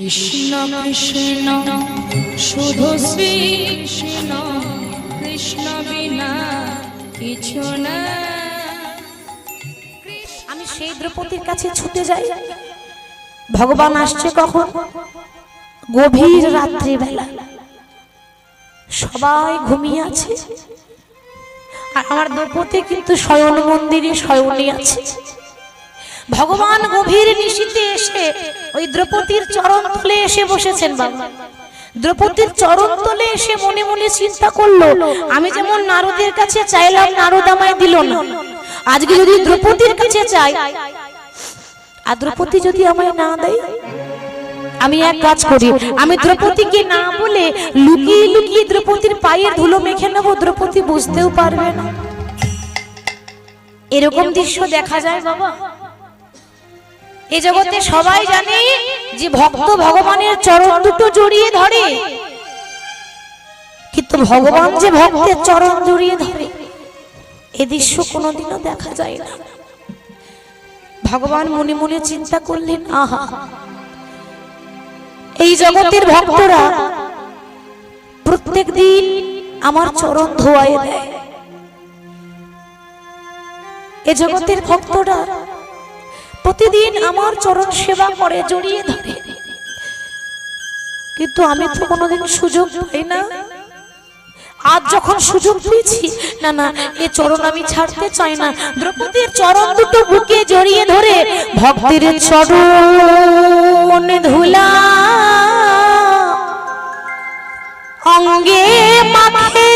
কৃষ্ণ কৃষ্ণ, শুধু শ্রী কৃষ্ণ কৃষ্ণ বিনা কিছু না। আমি সেই দ্রৌপদীর কাছে ছুটে যাই। ভগবান আসছে কখন? গভীর রাত্রি বেলা সবাই ঘুমিয়ে আছে। আর আমার দ্রৌপদী কিন্তু শয়ন মন্দিরে শয়নী আছে। ভগবান গভীর নিশীতে এসে ওই দ্রৌপদীর চরণ তলে এসে বসেছেন বাবা। দ্রৌপদীর চরণ তলে এসে মনে মনে চিন্তা করল, আমি যেমন নারদের কাছে চাইলাম, নারদ আমায় দিল না। আজকে যদি দ্রৌপদীর কাছে চাই, আর দ্রৌপদী যদি আমায় না দেয়, আমি এক কাজ করি, আমি দ্রৌপদীকে না বলে লুকিয়ে লুকিয়ে দ্রৌপদীর পায়ের ধুলো মেখে নেব, দ্রৌপদী বুঝতেও পারবে না। এরকম দৃশ্য দেখা যায় বাবা। এই জগতে সবাই জানে যে ভক্ত ভগবানের চরণ দুটো জড়িয়ে ধরে। কিন্তু ভগবান যে ভক্তের চরণ জড়িয়ে ধরে, এ দৃশ্য কোনোদিনও দেখা যায় না। ভগবান মনে মনে চিন্তা করলেন, আহা, এই জগতের ভক্তরা প্রত্যেক দিন আমার চরণ ধোয়ায় দেয়। এ জগতের ভক্তরা প্রতিদিন আমার চরণ সেবা করে জড়িয়ে ধরে। কিন্তু আমি তো কোনোদিন সুযোগ পাই না। আজ যখন সুযোগ পেয়েছি, না না, এ চরণ আমি ছাড়তে চাই না। দ্রৌপদীর চরণ দুটো বুকে জড়িয়ে ধরে ভক্তের চরণ ধুলা। অঙ্গে মাথে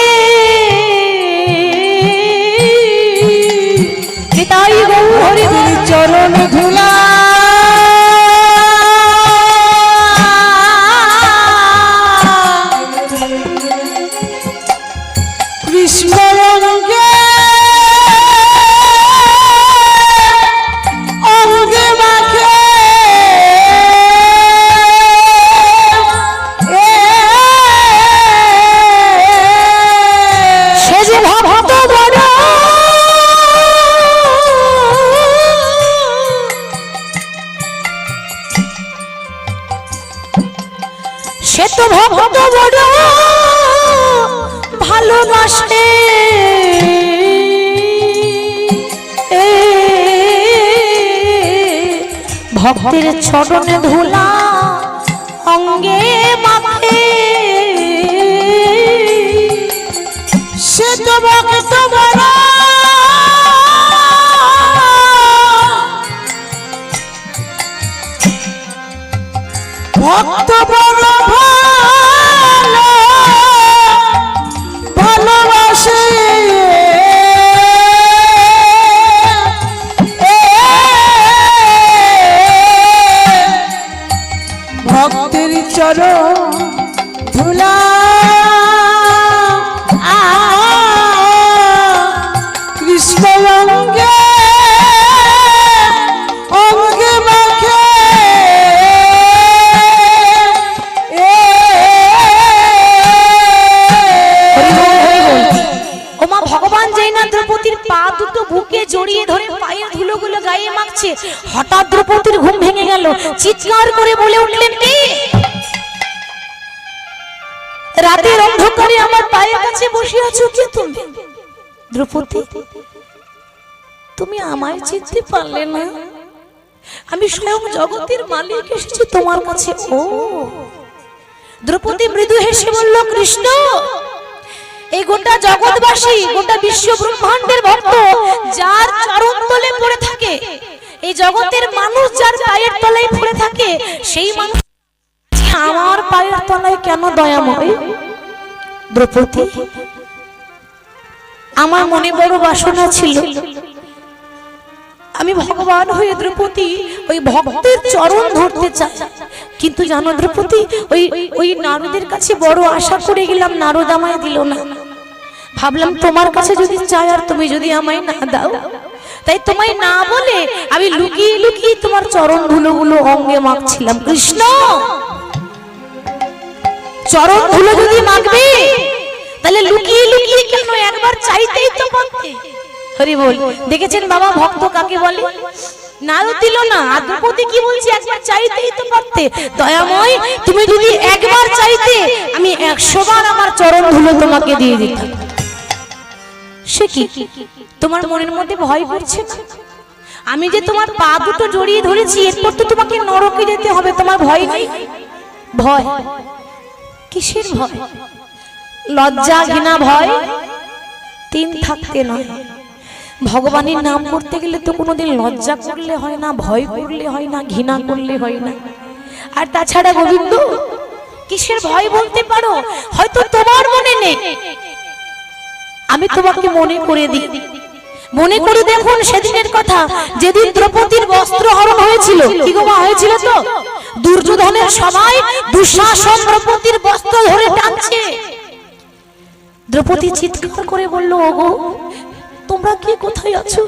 ভক্ত বড় ভালোবাসে। ভক্তের চরণে ধুলা অঙ্গে মাথে সে তো ভক্ত বড় ভক্তের কাছে বসে আছো কে তুমি? দ্রৌপদী, তুমি আমায় চিনতে পারলে না? আমি স্বয়ং জগতের মালিক এসেছি তোমার কাছে। ও। দ্রৌপদী মৃদু হেসে বলল, কৃষ্ণ, এই গোটা জগৎবাসী, গোটা বিশ্ব ব্রহ্মাণ্ডের ভক্ত, যার চরণ তলে পড়ে থাকে, এই জগতের মানুষ যার পায়ের তলায় পড়ে থাকে, সেই মানুষ আমার পায়ের তলায় কেন দয়াময় দ্রৌপদী আমার মনে বড় বাসনা ছিল। আমি ভগবান হয়ে দ্রৌপদী ওই ভক্তের চরণ ধরতে চাই। কিন্তু জানো দ্রৌপদী, ওই ওই নারদের কাছে বড় আশা করে গেলাম, নারদ আমায় দিল না। ভাবলাম তোমার কাছে যদি চাই আর তুমি যদি আমায় না দাও, তাই তোমায় না বলে আমি লুকিয়ে লুকিয়ে তোমার চরণ ধুলোগুলো অঙ্গে মাখছিলাম। কৃষ্ণ! চরণ ধুলো যদি মাখবে তাহলে লুকিয়ে লুকিয়ে কেন একবার চাইতেই তো পারতে? হরি বল দেখেছেন বাবা ভক্ত কাকে বলে? নাও দিল না আর দ্রৌপদী কি বলছি? একবার চাইতেই তো পারতে। দয়াময় তুমি যদি একবার চাইতে আমি একশো বার আমার চরণ ধুলো তোমাকে দিয়ে দিতাম। সে কি? তোমার মনের মধ্যে ভয় করছে আমি যে তোমার পা দুটো জড়িয়ে ধরেছি এরপর তো তোমাকে নরকে যেতে হবে তোমার ভয় নেই ভয়। কিসের ভয়? লজ্জা ঘৃণা ভয়? তিন থাকতে নয়। ভগবানের নাম করতে গেলে তো কোনোদিন লজ্জা করলে হয় না ভয় করলে হয় না ঘৃণা করলে হয় না। আর তাছাড়া গোবিন্দ কিসের ভয় বলতে পারো? হয়তো তোমার মনে নেই। আমি তোমাকে মনে করে দিই। মনে করে দেখুন সেদিনের কথা। যেদিন দ্রৌপদীর বস্ত্র হরণ হয়েছিল। কি গো মা হয়েছিল তো? দুর্যোধনের সবাই দুঃশাসন দ্রৌপদীর বস্ত্র ধরে টানছে। দ্রৌপদী চিৎকার করে বলল, ওগো, তোমরা কি? কোথায় আছো?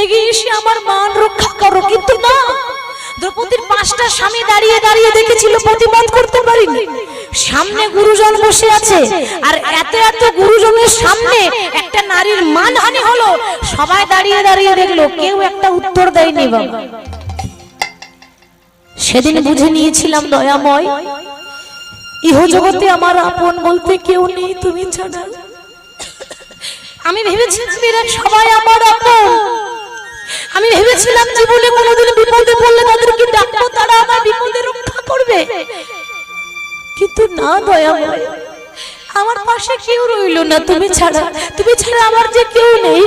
এগিয়ে এসে আমার মান রক্ষা করো, কিন্তু না। দ্রৌপদীর পাঁচটা স্বামী দাঁড়িয়ে দাঁড়িয়ে দেখেছিল, প্রতিবাদ করতে পারিনি। সামনে গুরুজন বসে আছে, আর এত এত গুরুজনের সামনে একটা নারীর মানহানি হলো। সবাই দাঁড়িয়ে দাঁড়িয়ে দেখল, কেউ একটা উত্তর দেয়নি বাবা। সেদিন বুঝে নিয়েছিলাম দয়াময়। ইহ জগতে আমার আপন বলতে কেউ নেই তুমি ছাড়া। আমি ভেবেছিলাম এরা সবাই আমার আপন। আমি ভেবেছিলাম জীবনে কোনোদিন বিপদে পড়লে তাদেরকে ডাকবো তারা আমার বিপদে রক্ষা করবে। কিন্তু না দয়াময় আমার পাশে কেউ রইল না তুমি ছাড়া। তুমি ছাড়া আমার যে কেউ নেই।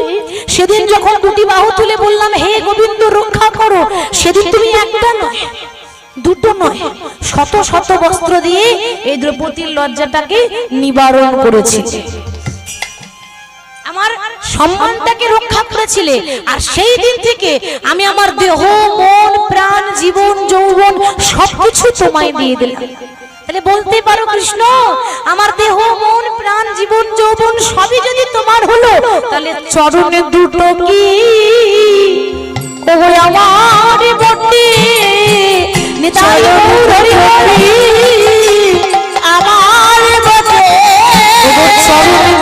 সেদিন যখন দুটি বাহু তুলে বললাম হে গোবিন্দ রক্ষা করো। সেদিন তুমি একটা নয় দুটো নয়, শত শত বস্ত্র দিয়ে এই দ্রৌপদীর লজ্জাটাকে নিবারণ করেছি। আমার সম্মানটাকে রক্ষা করেছিলে, আর সেই দিন থেকে আমি আমার দেহ, মন, প্রাণ, জীবন, যৌবন সবকিছু তোমায় দিয়ে দিলাম। তাহলে বলতে পারো কৃষ্ণ, আমার দেহ, মন, প্রাণ, জীবন, যৌবন সবই যদি তোমার হলো, তাহলে চরণে দুটো কি? আমার বটে নিতাই হরি হরি আমার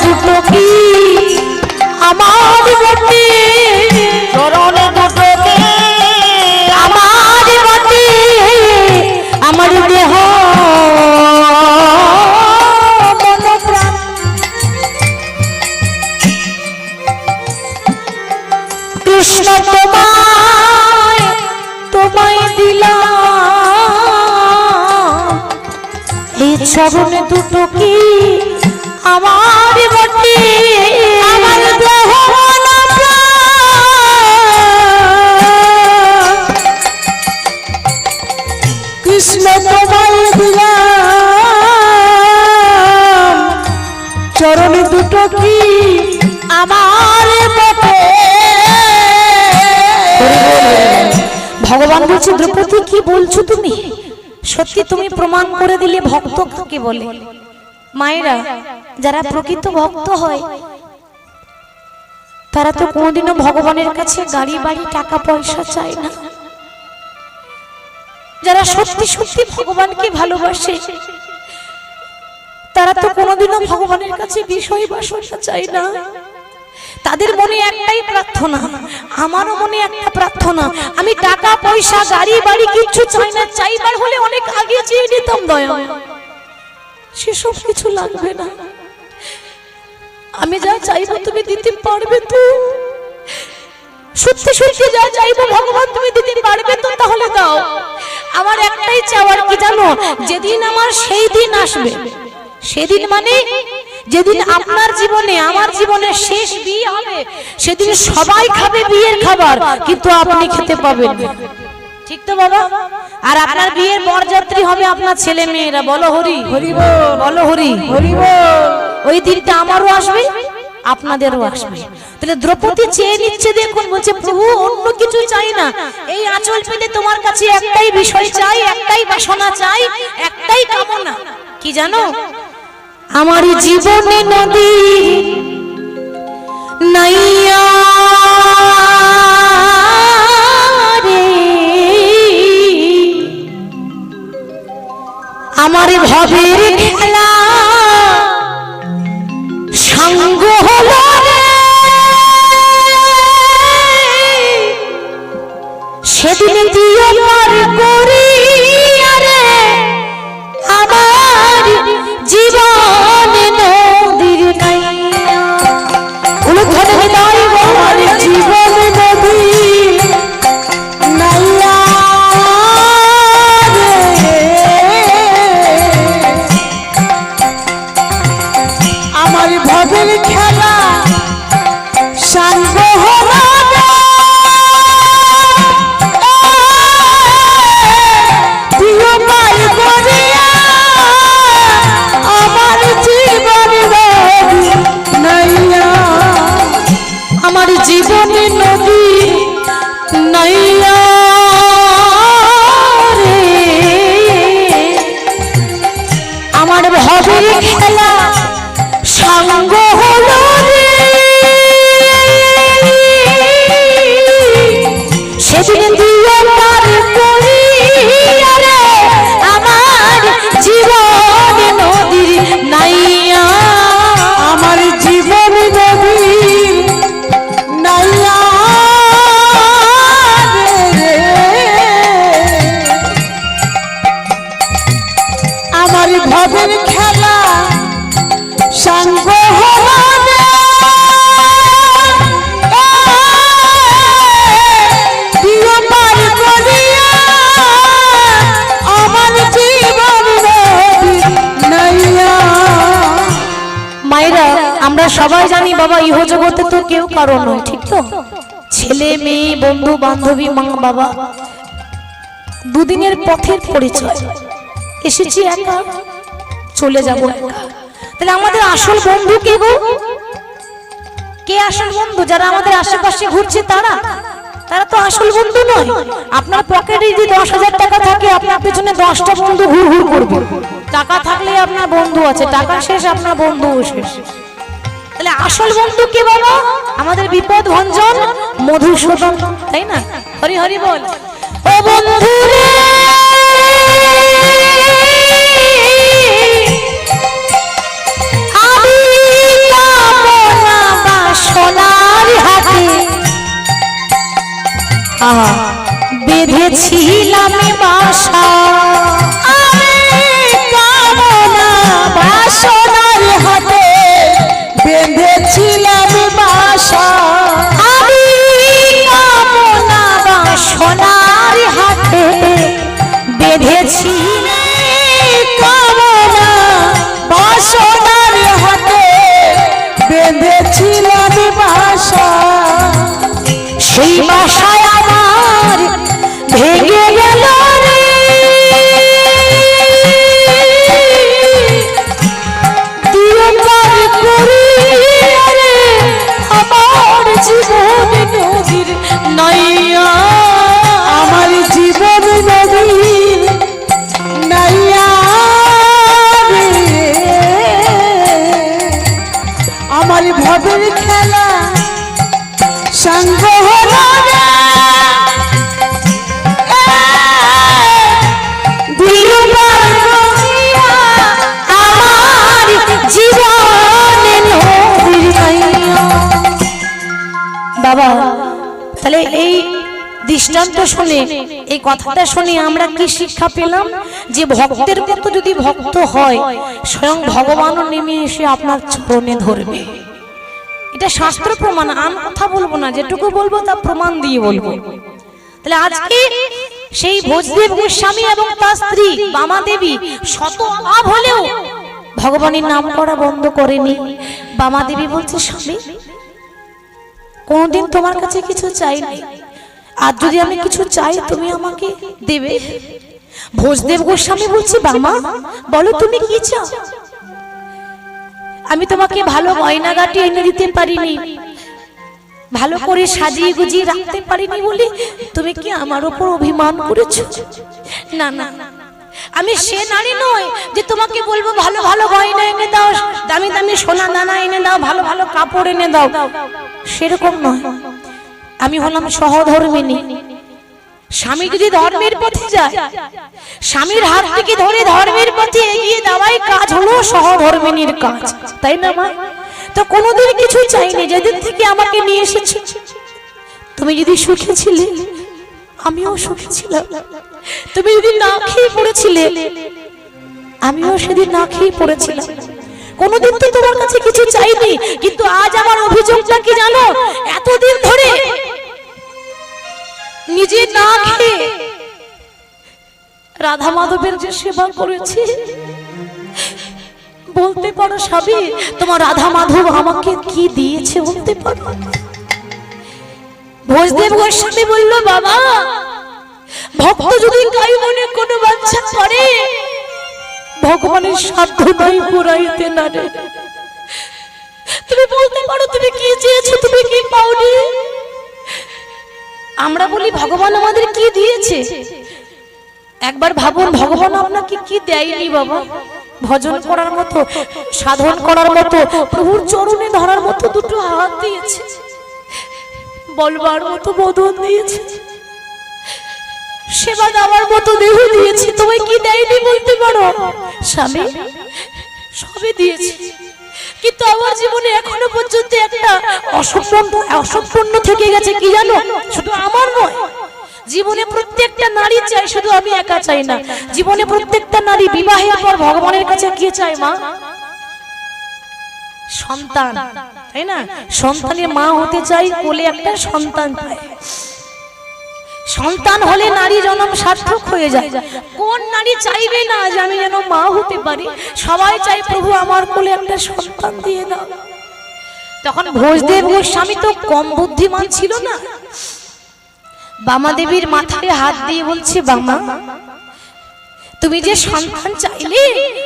দুটো কি? আমার চরণে দুটো কি? আমার বটে আমার দেহ কৃষ্ণ তোমায় দিলাম। চরণে দুটো কি? আমার বটে। ভগবান বলছে দ্রৌপদী কি বলছো তুমি? সত্যি তুমি প্রমাণ করে দিলে ভক্ত কাকে বলে? মায়েরা যারা প্রকৃত ভক্ত হয় তারা তো কোনোদিনও ভগবানের কাছে গাড়ি বাড়ি টাকা পয়সা চায় না। যারা সত্যি সত্যি ভগবানকে ভালোবাসে তারা তো কোনোদিনও ভগবানের কাছে বিষয় বাসনা চায় না। তাদের মনে একটাই প্রার্থনা, আমারও মনে একটা প্রার্থনা, আমি টাকা, পয়সা, গাড়ি, বাড়ি কিচ্ছু চাই না, চাইবার হলে অনেক আগে চেয়ে নিতাম দয়া। সেসব কিছু লাগবে না। আমি যা চাইব তুমি দিতে পারবে তো। সত্যি সত্যি যা চাইব ভগবান তুমি দিতে পারবে তো, তাহলে দাও। আমার একটাই চাওয়ার কি জানো? যেদিন আমার সেই দিন আসবে। সেদিন মানে যেদিন আপনার জীবনে আমার জীবনে শেষ বিয়ে হবে সেদিন সবাই খাবে বিয়ের খাবার কিন্তু আপনি খেতে পাবেন। ঠিক তো বাবা আর আপনার বিয়ের বরযাত্রী হবে আপনার ছেলে মেয়েরা। বলো হরি। হরি বলো। হরি হরি ওই দিনটা আমারও আসবে? আপনাদেরও আসবে। তাহলে দ্রৌপদী চেয়ে নিচ্ছে দেখুন বলছে প্রভু অন্য কিছু চাই না। এই আঁচল পেতে তোমার কাছে একটাই বিষয় চাই একটাই বাসনা চাই একটাই কামনা। কি জানো? আমার জীবনে নদী নাইয়া আমার ভবের খেলা সঙ্গ হলো রে। ভবের বাবা ইহ জগতে তো কেউ কারও নয়, ঠিক তো? ছেলে, মেয়ে, বন্ধু, বান্ধবী, মা, বাবা। দুদিনের পথের পরিচয়। এসেছি একা, চলে যাব একা। তাহলে আমাদের আসল বন্ধু কে গো? কে আসল বন্ধু? যারা আমাদের আশেপাশে ঘুরছে, তারা? তারা তো আসল বন্ধু নয়। আপনার পকেটে যদি দশ হাজার টাকা থাকে, আপনার পেছনে দশটা বন্ধু ঘুর ঘুর করবে। টাকা থাকলে আপনার বন্ধু আছে, টাকা শেষ, আপনার বন্ধুও শেষ। তাহলে আসল বন্ধু কে বাবা? আমাদের বিপদ ভঞ্জন, মধুসূদন, তাই না? হরি হরি বল। ও বন্ধু রে! আমি কামনা বাসনার হাতে বেঁধেছিলাম বাসা। কামনা বাসনার দৃষ্টান্ত শুনে, এই কথাটা শুনে আমরা কি শিক্ষা পেলাম? যে ভক্তের মতো যদি ভক্ত হয়, স্বয়ং ভগবানও নেমে এসে আপনার চরণে ধরবে। এটা শাস্ত্র প্রমাণ আম কথা বলব না, যেটুকু বলব তা প্রমাণ দিয়ে বলব। তাহলে আজকে সেই ভোজদেব গোস্বামী এবং তার স্ত্রী বামা দেবী শত অভাব হলেও ভগবানের নাম করা বন্ধ করেনি। বামা দেবী বলছে, স্বামী, কোনদিন তোমার কাছে কিছু চাই নাই। আর যদি আমি কিছু চাই, তুমি আমাকে দেবে। ভোজদেব গোস্বামী বলছি বামা বলো তুমি কি চাও? আমি তোমাকে ভালো গয়নাগাটি এনে দিতে পারিনি। ভালো করে সাজিয়ে গুজিয়ে রাখতে পারিনি বলে তুমি কি আমার উপর অভিমান করেছ? না না। আমি সে নারী নই যে তোমাকে বলব, ভালো ভালো গয়না এনে দাও, দামি দামি সোনা দানা এনে দাও, ভালো ভালো কাপড় এনে দাও। সেরকম নয়। আমি হলাম সহধর্মিনী। স্বামী যদি ধর্মের পথে যায়, স্বামীর হাত থেকে ধরে ধর্মের পথে এগিয়ে দেওয়াই কাজ হলো সহধর্মিনীর কাজ। তাই না, মা? তো কোনোদিন কিছু চাইনি, যেদিন থেকে আমাকে নিয়ে এসেছে। তুমি যদি সুখে ছিলে, আমিও সুখে ছিলাম। তুমি যদি না খেয়ে পড়েছিলে, আমিও সেদিন না খেয়ে পড়েছিলাম। কোনোদিন তো তোমার কাছে কিছু চাইনি, কিন্তু আজ আমার অভিযোগটা কি জানো? এতদিন ধরে নিজে না খেয়ে রাধা মাধবের যে সেবা করেছি, বলতে পারো স্বামী, তোমার রাধা মাধব আমাকে কি দিয়েছে বলতে পারো? ভোজদেব গোস্বামী বলল, বাবা, ভক্ত যদি কাই মনে কোনো বাচ্চা করে, ভগবানের সাধ্য নাই পুরাইতে না রে তুমি বলতে পারো তুমি কি চেয়েছো, তুমি কি পাওনি? আমরা বলি, ভগবান আমাদের কি দিয়েছে? একবার ভাবুন, ভগবান আপনাকে কি দেয়নি বাবা? ভজন করার মতো, সাধন করার মতো, প্রভুর চরণে ধরার মতো দুটো হাত দিয়েছে। বলবার মতো বদন দিয়েছে। সেবা দেওয়ার মতো দেহ দিয়েছি। তোমায় কি দেয়নি বলতে পারো? স্বামী সবে দিয়েছি। কিন্তু আমার জীবনে এখনও পর্যন্ত একটা অসম্পূর্ণ অসম্পূর্ণ থেকে গেছে, কি জানো? শুধু আমার নয়। জীবনে প্রত্যেকটা নারী চাই শুধু আমি একা চাই না। জীবনে প্রত্যেকটা নারী বিবাহের পর ভগবানের কাছে কি চায়, মা। সন্তান, তাই না? সন্তানের মা হতে চাই কোলে একটা সন্তান চায়। সন্তান হলে নারী জনম সার্থক হয়ে যায়। কোন নারী চাইবে না যে আমি যেন মা হতে পারি? সবাই চাই প্রভু আমার কোলে একটা সন্তান দিয়ে দাও। তখন ভোজদেব গোস্বামী তো কম বুদ্ধিমান ছিল না। বামা দেবীর মাথায় হাত দিয়ে বলছে, বামা তুমি যে সন্তান চাইলে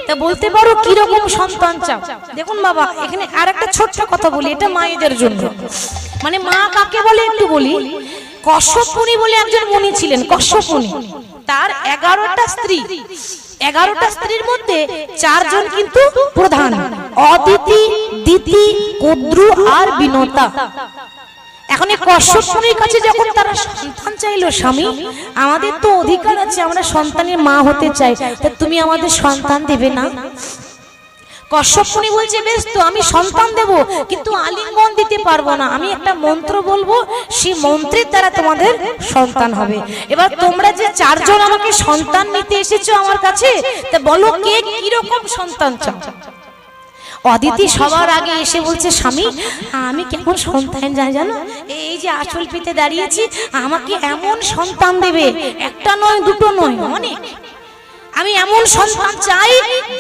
তা বলতে পারো কি রকম সন্তান চাও? দেখুন বাবা এখানে আর একটা ছোট্ট কথা বলি এটা মায়েদের জন্য। মানে মা কাকে বলে একটু বলি? কশ্যপ মুনি বলে? একজন মুনি ছিলেন কশ্যপ মুনি তার এগারোটা স্ত্রী। এগারোটা স্ত্রীর মধ্যে চারজন কিন্তু প্রধান। অদিতি দিতি কুদ্রু আর বিনতা। এখন এই কশ্যপ মুনির কাছে যখন তারা সন্তান চাইলো স্বামী আমাদের তো অধিকার আছে আমরা সন্তানের মা হতে চাই। তা তুমি আমাদের সন্তান দেবে না? কশ্যপ মুনি বলছে বেশ তো আমি সন্তান দেব কিন্তু আলিঙ্গন দিতে পারব না। আমি একটা মন্ত্র বলব সেই মন্ত্রের দ্বারা তোমাদের সন্তান হবে। এবার তোমরা যে চারজন আমাকে সন্তান নিতে এসেছ আমার কাছে তা বলো কে কীরকম সন্তান চাও অদিতি সবার আগে এসে বলছে স্বামী আমি কেমন সন্তান যাই জানো? এই যে আঁচল পেতে দাঁড়িয়েছি আমাকে এমন সন্তান দেবে একটা নয় দুটো নয় অনেক। আমি এমন সন্তান চাই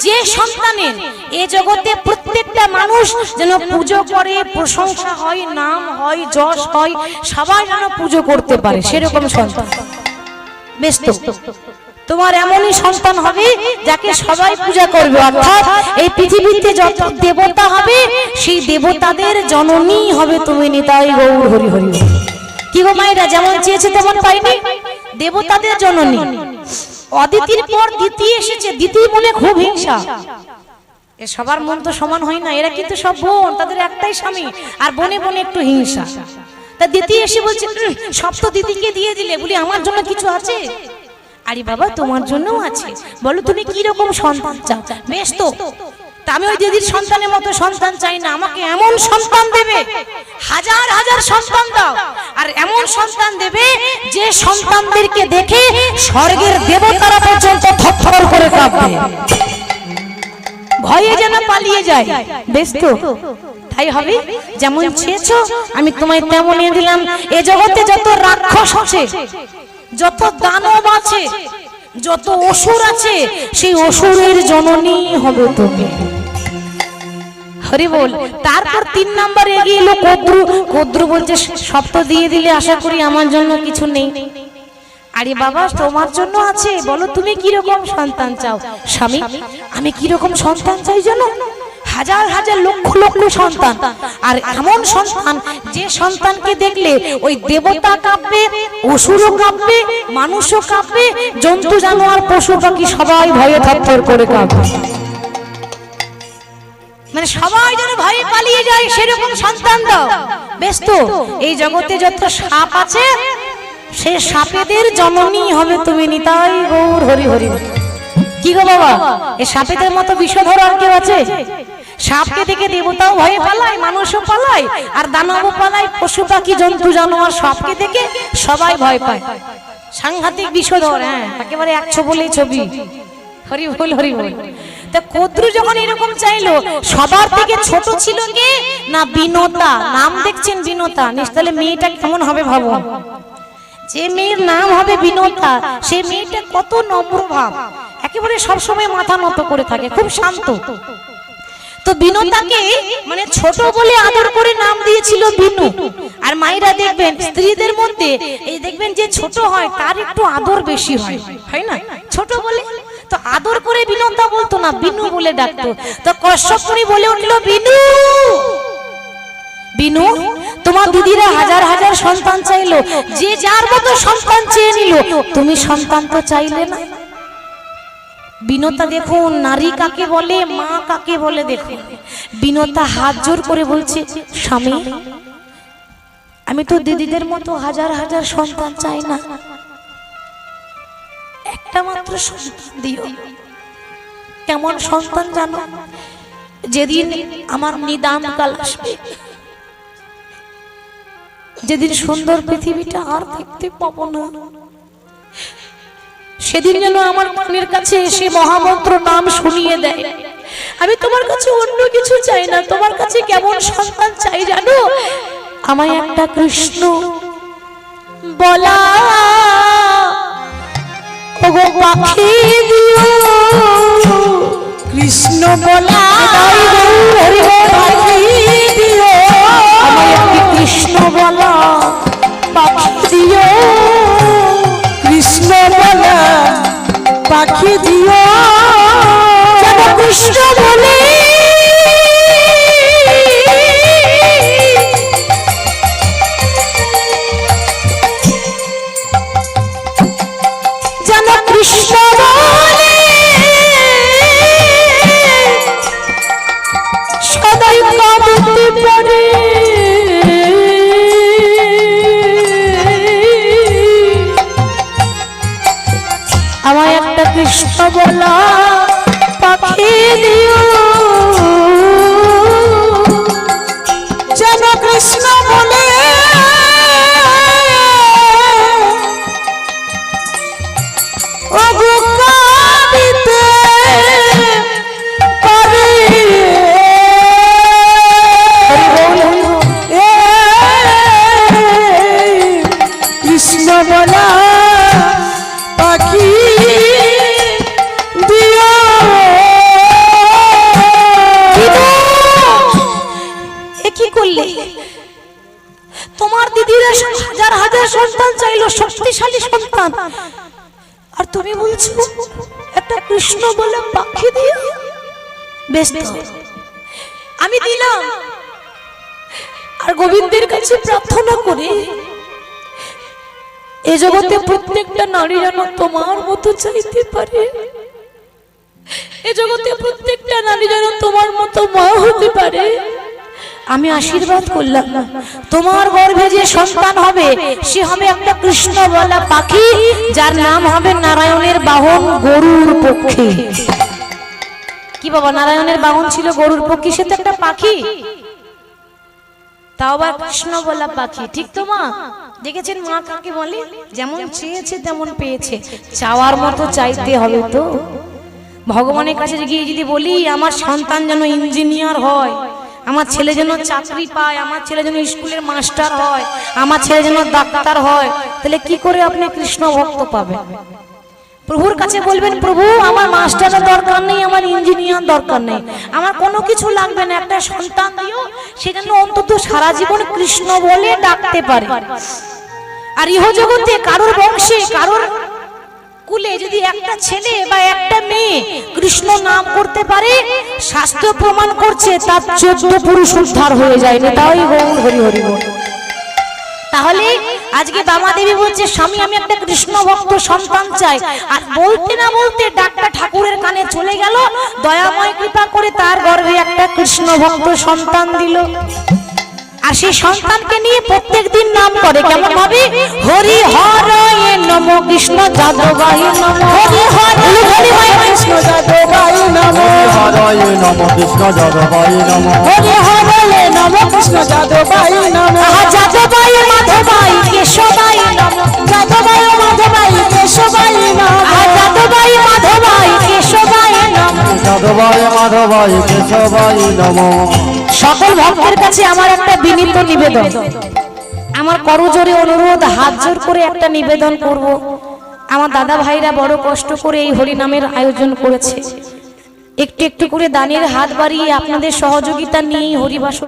যে সন্তানের এ জগতে প্রত্যেকটা মানুষ যেন পুজো করে প্রশংসা হয় নাম হয় যশ হয় সবাই যেন পুজো করতে পারে সেরকম সন্তান। বেশ তো। তোমার এমনই সন্তান হবে যাকে সবাই পূজা করবে অর্থাৎ এই পৃথিবীতে যত দেবতা হবে সেই দেবতাদের জননী হবে তুমি নিতাই গৌর হরি হরি। কি গো মায়েরা যেমন চেয়েছে তেমন পাইনি? দেবতাদের জননী। অদিতির পর দ্বিতীয় এসেছে দ্বিতীয় মনে খুব হিংসা। এ সবার মন তো সমান হয় না এরা কিন্তু সব বোন তাদের একটাই স্বামী আর বনে বনে একটু হিংসা। তা দিদি এসে বলছে "উম, সব তো দিদিকে দিয়ে দিলে বলি আমার জন্য কিছু আছে? আরে বাবা, তোমার জন্যও আছে। বলো তুমি কি রকম সন্তান চাও? বেশ তো। আমি ওই দিদির সন্তানের মতো সন্তান চাই না, আমাকে এমন সন্তান দেবে, হাজার হাজার সন্তান দাও। আর এমন সন্তান দেবে যে সন্তানদেরকে দেখে স্বর্গের দেবতারা পর্যন্ত থরথর করে কাঁপবে। ভয়ে যেন পালিয়ে যায়। বেশ তো। তাই হবে? যেমন চেয়েছো আমি তোমায় তেমনই দিলাম। এ জগতে যত রাক্ষস আছে যত দানব আছে, যত অসুর আছে, সেই অসুরের জননী হবে তুমি। হরি বল, তারপর তিন নাম্বার এগিয়ে এলো কদ্রু। কদ্রু বলছে, সব তো দিয়ে দিলে আশা করি আমার জন্য কিছু নেই। আরে বাবা, তোমার জন্য আছে, বলো তুমি কি রকম সন্তান চাও? স্বামী, আমি কি রকম সন্তান চাই জানো? হাজার হাজার লক্ষ লক্ষ সন্তান। আর এমন সন্তান, যে সন্তানকে দেখলে ওই দেবতা কাঁপবে, অসুরও কাঁপবে, মানুষও কাঁপবে, জন্তু, জানোয়ার, পশু পাখি সবাই ভয়ে থরথর করে কাঁপবে মানে সবাই যেন ভয়ে পালিয়ে যায়, সেরকম সন্তান দাও বেশ তো, এই জগতে যত সাপ আছে, সে সাপেদের জননী হবে তুমি নিতাই গৌর হরি হরি। কি গো বাবা? এই সাপেদের মতো বিষধর আর কেউ আছে? সাপকে দেখে দেবতাও ভয়ে পালায়, মানুষও পালায়, আর দানবও পালায়। পশু পাখি, জন্তু, জানোয়ার সবকে দেখে সবাই ভয় পায়। সাংঘাতিক বিষধর হ্যাঁ একেবারে একশো বলেই ছবি। হরি বল হরি বল। তা কদ্রু যখন এরকম চাইলো, সবার থেকে ছোট ছিল কে? না বিনতা। নাম দেখছেন বিনতা। নিশ্চয় মেয়েটা কেমন হবে ভাবো? যে মেয়ের নাম হবে বিনতা, সে মেয়েটা কত নম্র ভাব। একেবারে সবসময় মাথা নত করে থাকে, খুব শান্ত। তো বিনতাকে মানে ছোট বলে আদর করে নাম দিয়েছিল বিনু। আর মায়েরা দেখবেন, স্ত্রীদের মধ্যে এই দেখবেন যে ছোট হয়, তার একটু আদর বেশি হয়। হয় না? ছোট বলে? তো আদর করে বিনতা বলতো না, বিনু বলে ডাকতো। তো কশ্যপুরি বলে উঠল, বিনু! বিনু, তোমার দিদিরা হাজার হাজার সন্তান চাইলো। যে যার মতো সন্তান চেয়ে নিল, তুমি সন্তান তো চাইলে না? বিনতা দেখুন নারী কাকে বলে মা কাকে বলে দেখুন। বিনতা হাত জোর করে বলছে স্বামী আমি তো দিদিদের মতো হাজার হাজার সন্তান চাই না। একটা মাত্র সন্তান দিও। কেমন সন্তান জানো? যেদিন আমার নিদান কাল আসবে যেদিন সুন্দর পৃথিবীটা আর দেখতে পাবো না। সেদিন যেন আমার মনের কাছে এসে মহামন্ত্র নাম শুনিয়ে দেয়। আমি তোমার কাছে অন্য কিছু চাই না, তোমার কাছে কেমন সন্তান চাই জানো? আমায় একটা কৃষ্ণ বলা, ওগো পাখি দিও। কৃষ্ণ বলা, পাখি দিও। আমায় একটি কৃষ্ণ বলা, পাখি দিও। পাখি দিও। আমায় একটা কৃষ্ণ বলা পাখি দিও যেন কৃষ্ণ বলে শক্তিশালী সন্তান। আর তুমি বলছো, একটা কৃষ্ণ বলে পাখি দিয়ে? বেশ। আমি দিলাম। আর গোবিন্দের কাছে প্রার্থনা করি, এ জগতে প্রত্যেকটা নারী যেন তোমার মতো চাইতে পারে। এ জগতে প্রত্যেকটা নারী যেন তোমার মতো মা হতে পারে। আমি আশীর্বাদ করলাম না। তোমার গর্ভে যে সন্তান হবে, সে হবে একটা কৃষ্ণ বলা পাখি, যার নাম হবে নারায়ণের বাহন গরুর পক্ষী। কি বাবা, নারায়ণের বাহন ছিল গরুর পক্ষী, সে তো একটা পাখি। তাও আবার কৃষ্ণ বলা পাখি, ঠিক তো মা? দেখেছেন মা কাকে বলে? যেমন চেয়েছে, তেমন পেয়েছে। চাওয়ার মতো চাইতে হবে তো। ভগবানের কাছে গিয়ে যদি বলি, আমার সন্তান যেন ইঞ্জিনিয়ার হয় আমার ছেলে যেন চাকরি পায়, আমার ছেলে যেন স্কুলের মাস্টার হয়, আমার ছেলে যেন ডাক্তার হয়, তাহলে কি করে আপনি কৃষ্ণ ভক্ত পাবেন? প্রভুর কাছে বলবেন, প্রভু, আমার মাস্টারের দরকার নেই, আমার ইঞ্জিনিয়ার দরকার নেই, আমার কোনো কিছু লাগবে না, একটা সন্তান দিও, সে যেন অন্তত সারা জীবন কৃষ্ণ বলে ডাকতে পারে। আর ইহ জগতে কারোর বংশে, কারোর কুলে যদি একটা ছেলে বা একটা মেয়ে কৃষ্ণ নাম করতে পারে, শাস্ত্র প্রমাণ করছে তার চোদ্দ পুরুষ উদ্ধার হয়ে যায়। তাই গৌর হরি হরি তাহলে আজকে বাবা দেবী বলছে, স্বামী, আমি একটা কৃষ্ণ ভক্ত সন্তান চাই। আর বলতে না বলতে ডাক্তার ঠাকুরের কানে চলে গেল। দয়াময় কৃপা করে তার গর্ভে একটা কৃষ্ণ ভক্ত সন্তান দিল। আর সেই সন্তানকে নিয়ে প্রত্যেক দিন নাম করে কেমন ভাবে? হরি হরয়ে নম কৃষ্ণ যাদবায় নম। হরি হর হরি কৃষ্ণ নম। হরায় নম কৃষ্ণ যাদবায় নম। হরে হরে নম কৃষ্ণ নম। আহা যাদবায় মাধবায় কেশবায় নম। নম। আহা যাদবায় মাধবায় কেশবায় সকল ভক্তের কাছে আমার একটা বিনীত নিবেদন। আমার করজোরে অনুরোধ, হাত জোর করে একটা নিবেদন করব। আমার দাদা ভাইরা বড় কষ্ট করে এই হরিনামের আয়োজন করেছে। একটু একটু করে দানের হাত বাড়িয়ে আপনাদের সহযোগিতা নিয়েই হরিবাসর